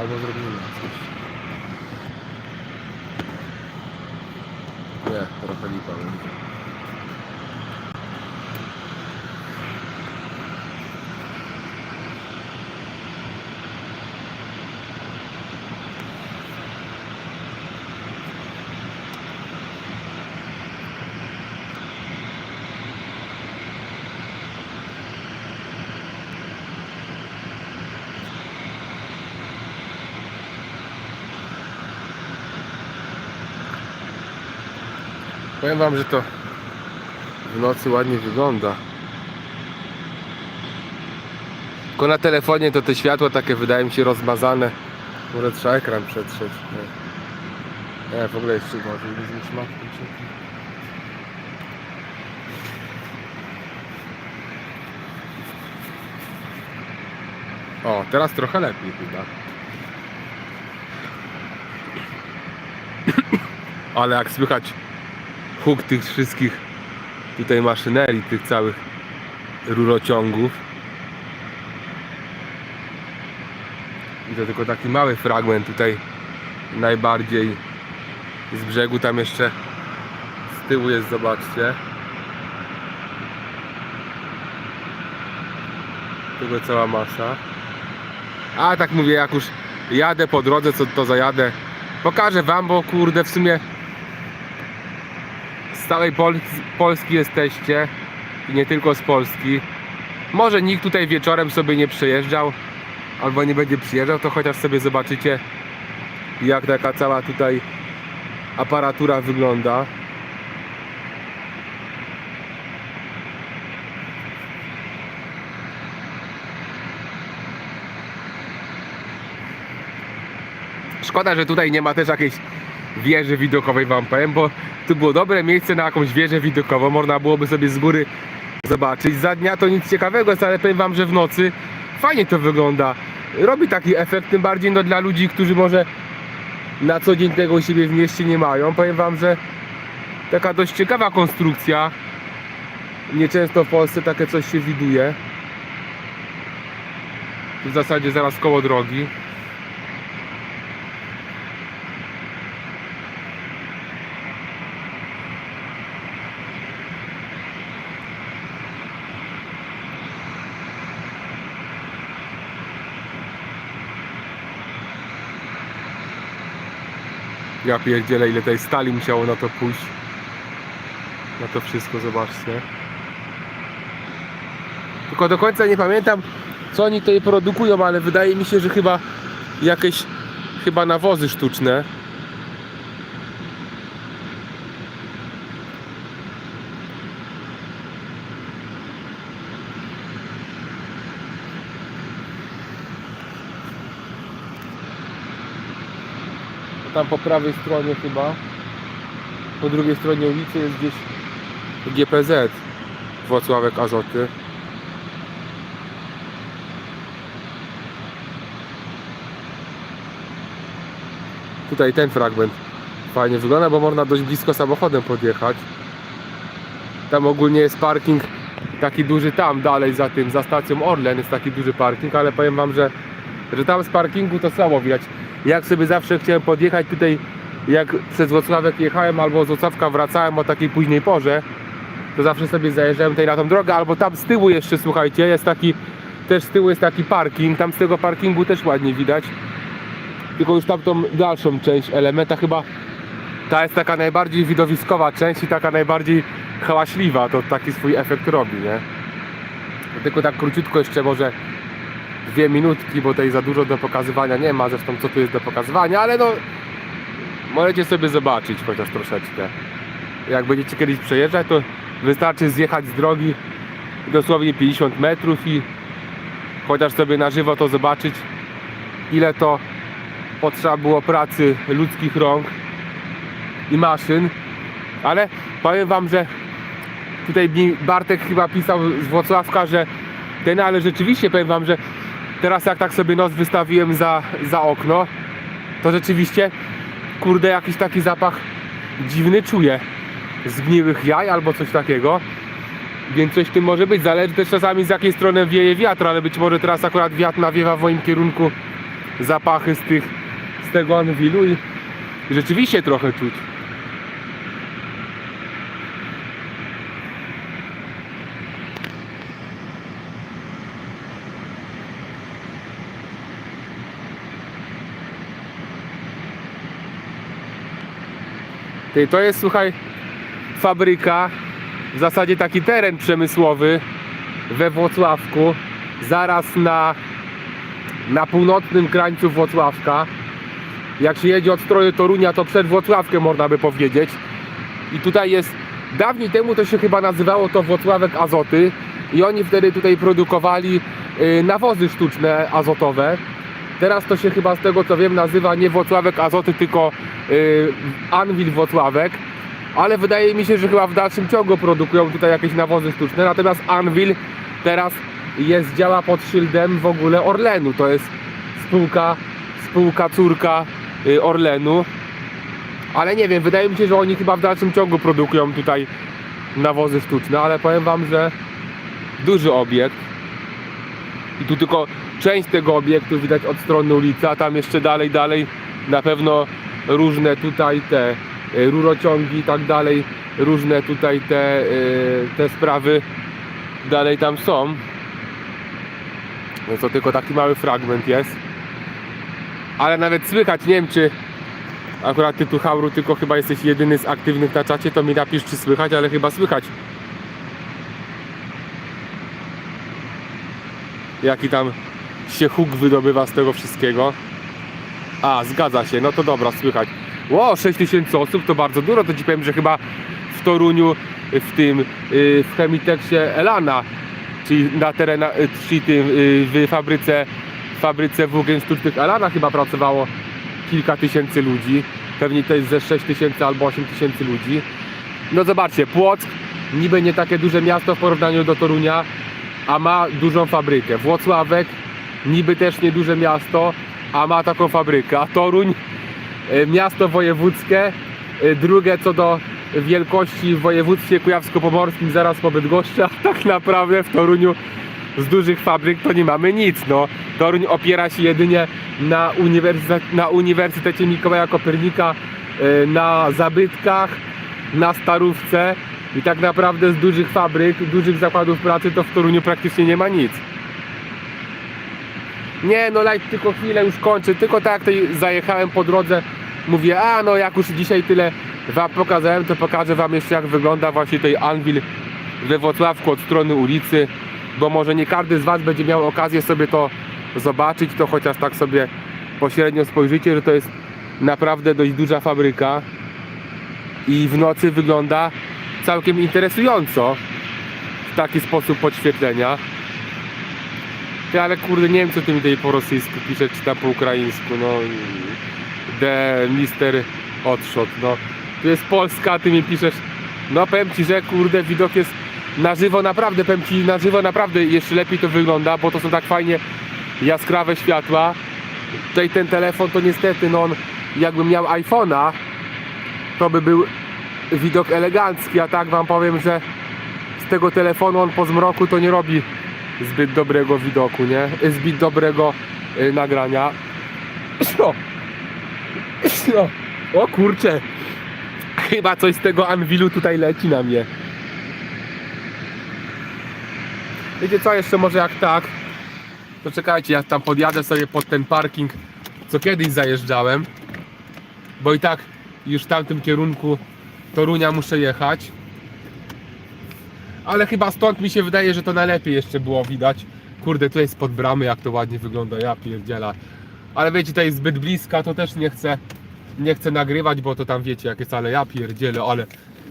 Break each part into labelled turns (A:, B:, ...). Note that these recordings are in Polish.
A: Albo zrobimy coś. Nie, trochę lipa. Powiem wam, że to w nocy ładnie wygląda. Tylko na telefonie to te światła takie wydają mi się rozmazane. Może trzeba ekran przetrzeć. Nie, nie w ogóle nie zmieć matki czekaj. O, teraz trochę lepiej chyba. Ale jak słychać huk tych wszystkich tutaj maszynerii, tych całych rurociągów. I to tylko taki mały fragment tutaj najbardziej z brzegu, tam jeszcze z tyłu jest, zobaczcie. Tego cała masa. A tak mówię, jak już jadę po drodze, co to zajadę. Pokażę wam, bo kurde w sumie z całej Pol Polski jesteście i nie tylko z Polski. Może nikt tutaj wieczorem sobie nie przejeżdżał albo nie będzie przyjeżdżał, to chociaż sobie zobaczycie jak taka cała tutaj aparatura wygląda. Szkoda, że tutaj nie ma też jakiejś wieży widokowej wam powiem, bo tu było dobre miejsce na jakąś wieżę widokową, można byłoby sobie z góry zobaczyć. Za dnia to nic ciekawego, ale powiem wam, że w nocy fajnie to wygląda. Robi taki efekt, tym bardziej no, dla ludzi, którzy może na co dzień tego u siebie w mieście nie mają. Powiem wam, że taka dość ciekawa konstrukcja. Nieczęsto w Polsce takie coś się widuje. W zasadzie zaraz koło drogi. Ja pierdzielę ile tej stali musiało na to pójść. Na to wszystko, zobaczcie. Tylko do końca nie pamiętam co oni tutaj produkują, ale wydaje mi się, że chyba jakieś chyba nawozy sztuczne. Tam po prawej stronie chyba, po drugiej stronie ulicy jest gdzieś GPZ, Włocławek Azoty. Tutaj ten fragment fajnie wygląda, bo można dość blisko samochodem podjechać. Tam ogólnie jest parking taki duży tam dalej za tym, za stacją Orlen jest taki duży parking, ale powiem wam, że, że tam z parkingu to słabo widać. Jak sobie zawsze chciałem podjechać tutaj, jak przez Wrocławek jechałem albo z Wrocławka wracałem o takiej późnej porze, to zawsze sobie zajeżdżałem tutaj na tą drogę, albo tam z tyłu jeszcze, słuchajcie, jest taki, też z tyłu jest taki parking, tam z tego parkingu też ładnie widać. Tylko już tamtą dalszą część elementa chyba ta jest taka najbardziej widowiskowa część i taka najbardziej hałaśliwa, to taki swój efekt robi, nie? Tylko tak króciutko jeszcze może dwie minutki, bo tutaj za dużo do pokazywania nie ma, zresztą co tu jest do pokazywania, ale no możecie sobie zobaczyć chociaż troszeczkę. Jak będziecie kiedyś przejeżdżać, to wystarczy zjechać z drogi dosłownie 50 metrów i chociaż sobie na żywo to zobaczyć, ile to potrzeba było pracy ludzkich rąk i maszyn, ale powiem wam, że tutaj Bartek chyba pisał z Włocławka, że ten, ale rzeczywiście powiem wam, że teraz jak tak sobie nos wystawiłem za, za okno, to rzeczywiście kurde jakiś taki zapach dziwny czuję zgniłych jaj albo coś takiego Więc coś w tym może być. Zależy też czasami z jakiej strony wieje wiatr, ale być może teraz akurat wiatr nawiewa w moim kierunku zapachy z tych, z tego Anwilu i rzeczywiście trochę czuć. Ty, to jest, słuchaj, fabryka, w zasadzie taki teren przemysłowy we Włocławku, zaraz na, na północnym krańcu Włocławka. Jak się jedzie od strony Torunia, to przed Włocławkiem można by powiedzieć. I tutaj jest, dawniej temu to się chyba nazywało to Włocławek Azoty i oni wtedy tutaj produkowali y, nawozy sztuczne azotowe. Teraz to się chyba z tego co wiem nazywa nie Włocławek Azoty, tylko y, Anwil Włocławek. Ale wydaje mi się, że chyba w dalszym ciągu produkują tutaj jakieś nawozy sztuczne. Natomiast Anvil teraz jest, działa pod szyldem w ogóle Orlenu. To jest spółka, spółka córka y, Orlenu. Ale nie wiem, wydaje mi się, że oni chyba w dalszym ciągu produkują tutaj nawozy sztuczne, ale powiem wam, że duży obiekt. I tu tylko część tego obiektu widać od strony ulicy, a tam jeszcze dalej, dalej na pewno różne tutaj te y, rurociągi i tak dalej, różne tutaj te, y, te sprawy dalej tam są. No to tylko taki mały fragment jest. Ale nawet słychać, nie wiem czy akurat ty tu Hauru tylko chyba jesteś jedyny z aktywnych na czacie, to mi napisz czy słychać, ale chyba słychać. Jaki tam się huk wydobywa z tego wszystkiego. A, zgadza się, no to dobra, słychać. Ło, 6 tysięcy osób to bardzo dużo, to ci powiem, że chyba w Toruniu, w tym, y, w Chemiteksie Elana, czyli na terenach, y, czyli tym, y, w fabryce, fabryce włókien sztucznych Elana chyba pracowało kilka tysięcy ludzi. Pewnie to jest ze 6 tysięcy albo 8 tysięcy ludzi. No zobaczcie, Płock, niby nie takie duże miasto w porównaniu do Torunia, a ma dużą fabrykę. Włocławek, niby też nieduże miasto, a ma taką fabrykę. A Toruń, e, miasto wojewódzkie, e, drugie co do wielkości w województwie kujawsko-pomorskim zaraz po Bydgoszczy, a tak naprawdę w Toruniu z dużych fabryk to nie mamy nic. No. Toruń opiera się jedynie na, na Uniwersytecie Mikołaja Kopernika, e, na zabytkach, na starówce i tak naprawdę z dużych fabryk, dużych zakładów pracy to w Toruniu praktycznie nie ma nic. Nie, no light, tylko chwilę już kończę. Tylko tak jak zajechałem po drodze, mówię, a no jak już dzisiaj tyle wam pokazałem, to pokażę wam jeszcze jak wygląda właśnie tutaj Anvil we Wrocławku od strony ulicy, bo może nie każdy z was będzie miał okazję sobie to zobaczyć, to chociaż tak sobie pośrednio spojrzycie, że to jest naprawdę dość duża fabryka i w nocy wygląda całkiem interesująco w taki sposób podświetlenia. Ty, ale kurde, nie wiem co ty mi tutaj po rosyjsku pisze, czy tam po ukraińsku, no. The Mister Odshot, no. Tu jest Polska, ty mi piszesz, no powiem ci, że kurde, widok jest na żywo naprawdę, powiem ci, na żywo naprawdę jeszcze lepiej to wygląda, bo to są tak fajnie jaskrawe światła. Tutaj ten telefon to niestety, no on jakbym miał iPhone'a, to by był widok elegancki, a tak wam powiem, że z tego telefonu on po zmroku to nie robi zbyt dobrego widoku, nie? Zbyt dobrego y, nagrania. No. No. O kurcze. Chyba coś z tego Anwilu tutaj leci na mnie. Wiecie co, jeszcze może jak tak, to czekajcie, ja tam podjadę sobie pod ten parking, co kiedyś zajeżdżałem, bo i tak już w tamtym kierunku Torunia muszę jechać. Ale chyba stąd mi się wydaje, że to najlepiej jeszcze było widać. Kurde, tutaj spod bramy jak to ładnie wygląda, ja pierdziela. Ale wiecie, tutaj jest zbyt bliska, to też nie chcę, nie chcę nagrywać, bo to tam wiecie jak jest, ale ja pierdzielę, ale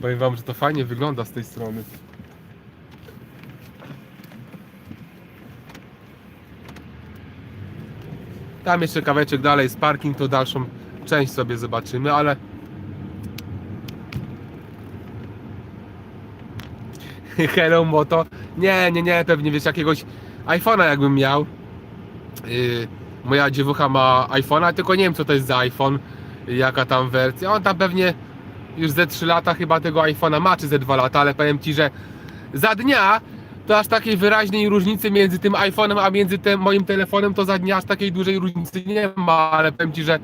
A: powiem wam, że to fajnie wygląda z tej strony. Tam jeszcze kaweczek dalej jest parking, to dalszą część sobie zobaczymy, ale Hello Moto. Nie, nie, nie, pewnie wiesz jakiegoś iPhone'a jakbym miał. Yy, moja dziewucha ma iPhone'a, tylko nie wiem co to jest za iPhone, jaka tam wersja. On tam pewnie już ze 3 lata chyba tego iPhone'a ma, czy ze 2 lata, ale powiem Ci, że za dnia to aż takiej wyraźnej różnicy między tym iPhone'em a między tym moim telefonem to za dnia aż takiej dużej różnicy nie ma, ale powiem Ci, że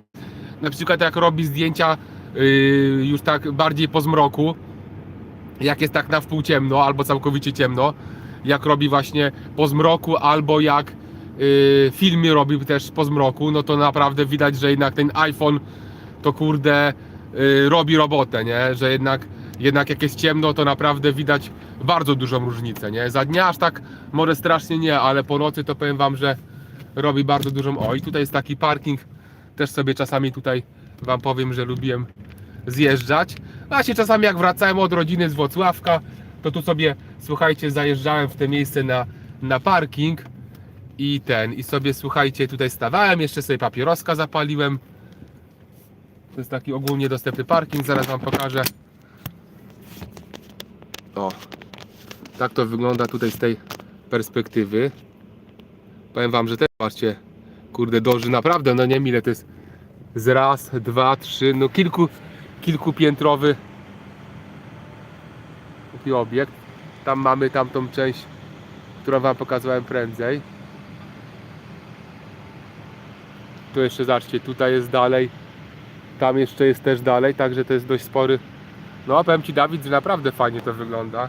A: na przykład jak robi zdjęcia yy, już tak bardziej po zmroku, jak jest tak na wpół ciemno albo całkowicie ciemno, jak robi właśnie po zmroku albo jak yy, filmy robi też po zmroku, no to naprawdę widać, że jednak ten iPhone to kurde yy, robi robotę, nie? Że jednak, jednak jak jest ciemno, to naprawdę widać bardzo dużą różnicę, nie? Za dnia aż tak może strasznie nie, ale po nocy to powiem wam, że robi bardzo dużą. O, i tutaj jest taki parking, też sobie czasami tutaj wam powiem, że lubiłem zjeżdżać. Właśnie czasami jak wracałem od rodziny z Włocławka, to tu sobie, słuchajcie, zajeżdżałem w te miejsce na, na parking i ten, i sobie, słuchajcie, tutaj stawałem, jeszcze sobie papieroska zapaliłem. To jest taki ogólnie dostępny parking, zaraz wam pokażę. O, tak to wygląda tutaj z tej perspektywy. Powiem wam, że też patrzcie, kurde, dąży naprawdę, no nie wiem ile to jest. Z raz, dwa, trzy, no kilku, kilkupiętrowy taki obiekt. Tam mamy tamtą część, którą wam pokazywałem prędzej. Tu jeszcze zobaczcie, tutaj jest dalej. Tam jeszcze jest też dalej, także to jest dość spory. No, powiem ci Dawid, że naprawdę fajnie to wygląda.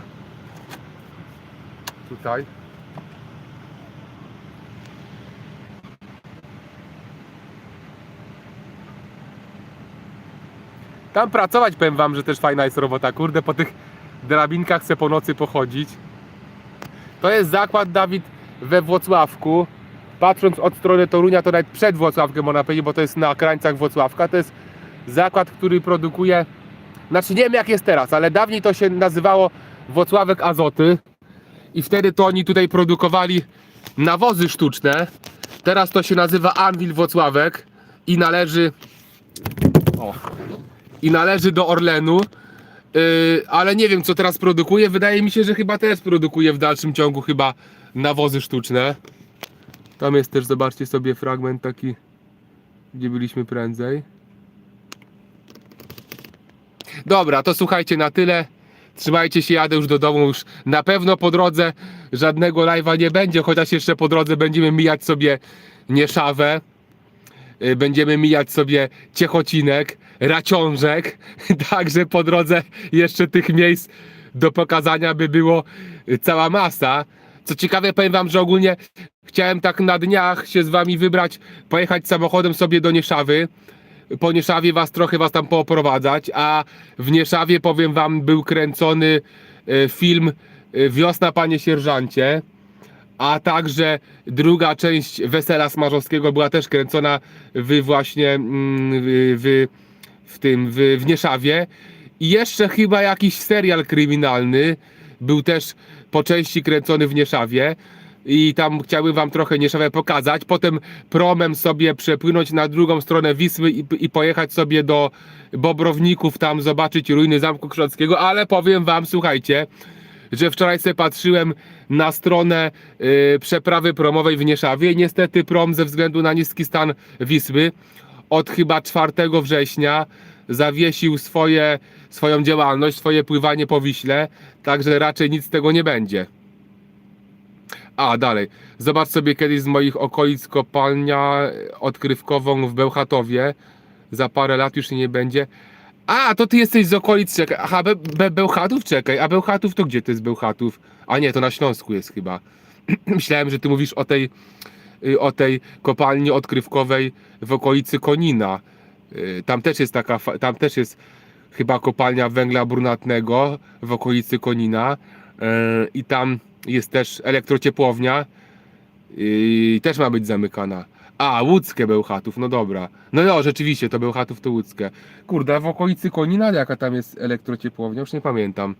A: Tutaj. Tam pracować powiem wam, że też fajna jest robota. Kurde, po tych drabinkach chcę po nocy pochodzić. To jest zakład Dawid we Włocławku. Patrząc od strony Torunia, to nawet przed Włocławkiem można powiedzieć, bo to jest na krańcach Włocławka. To jest zakład, który produkuje. Znaczy nie wiem jak jest teraz, ale dawniej to się nazywało Włocławek Azoty. I wtedy to oni tutaj produkowali nawozy sztuczne. Teraz to się nazywa Anvil Włocławek i należy. O, i należy do Orlenu. Yy, ale nie wiem co teraz produkuje. Wydaje mi się, że chyba też produkuje w dalszym ciągu chyba nawozy sztuczne. Tam jest też, zobaczcie sobie fragment taki, gdzie byliśmy prędzej. Dobra, to słuchajcie na tyle. Trzymajcie się, jadę już do domu. Już na pewno po drodze żadnego live'a nie będzie, chociaż jeszcze po drodze będziemy mijać sobie Nieszawę. Y, Będziemy mijać sobie Ciechocinek, Raciążek. Także po drodze jeszcze tych miejsc do pokazania by było cała masa. Co ciekawe, powiem wam, że ogólnie chciałem tak na dniach się z wami wybrać, pojechać samochodem sobie do Nieszawy. Po Nieszawie was trochę was tam pooprowadzać, a w Nieszawie powiem wam był kręcony y, film y, Wiosna Panie Sierżancie a także druga część Wesela Smarzowskiego była też kręcona w właśnie mm, w, w, w tym, w, w Nieszawie. I jeszcze chyba jakiś serial kryminalny był też po części kręcony w Nieszawie. I tam chciałbym wam trochę Nieszawę pokazać, potem promem sobie przepłynąć na drugą stronę Wisły i, i pojechać sobie do Bobrowników, tam zobaczyć ruiny Zamku Krzyżackiego, ale powiem wam, słuchajcie, że wczoraj sobie patrzyłem na stronę y, przeprawy promowej w Nieszawie. I niestety prom ze względu na niski stan Wisły od chyba 4 września zawiesił swoje, swoją działalność, swoje pływanie po Wiśle, także raczej nic z tego nie będzie. A, dalej. Zobacz sobie kiedyś z moich okolic kopalnia odkrywkową w Bełchatowie. Za parę lat już nie będzie. A, to ty jesteś z okolic, czekaj. Aha, Be Be Bełchatów, czekaj. A Bełchatów to gdzie to jest Bełchatów? A nie, to na Śląsku jest chyba. Myślałem, że ty mówisz o tej, o tej kopalni odkrywkowej w okolicy Konina. Y, Tam też jest taka, tam też jest chyba kopalnia węgla brunatnego w okolicy Konina. Y, I tam jest też elektrociepłownia. I też ma być zamykana. A, łódzkie Bełchatów, no dobra. No no, rzeczywiście, to Bełchatów to łódzkie. Kurde, w okolicy Konina jaka tam jest elektrociepłownia? Już nie pamiętam.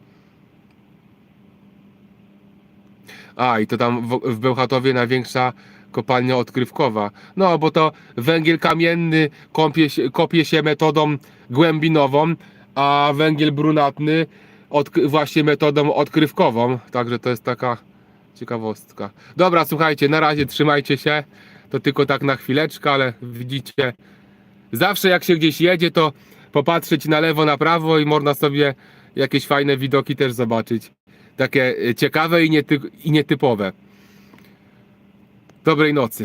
A: A, i to tam w, w Bełchatowie największa kopalnia odkrywkowa. No, bo to węgiel kamienny kąpie się, kopie się metodą głębinową, a węgiel brunatny od, właśnie metodą odkrywkową. Także to jest taka ciekawostka. Dobra, słuchajcie, na razie trzymajcie się. To tylko tak na chwileczkę, ale widzicie, zawsze jak się gdzieś jedzie, to popatrzeć na lewo, na prawo i można sobie jakieś fajne widoki też zobaczyć. takie y, ciekawe i, i nietypowe. Dobrej nocy.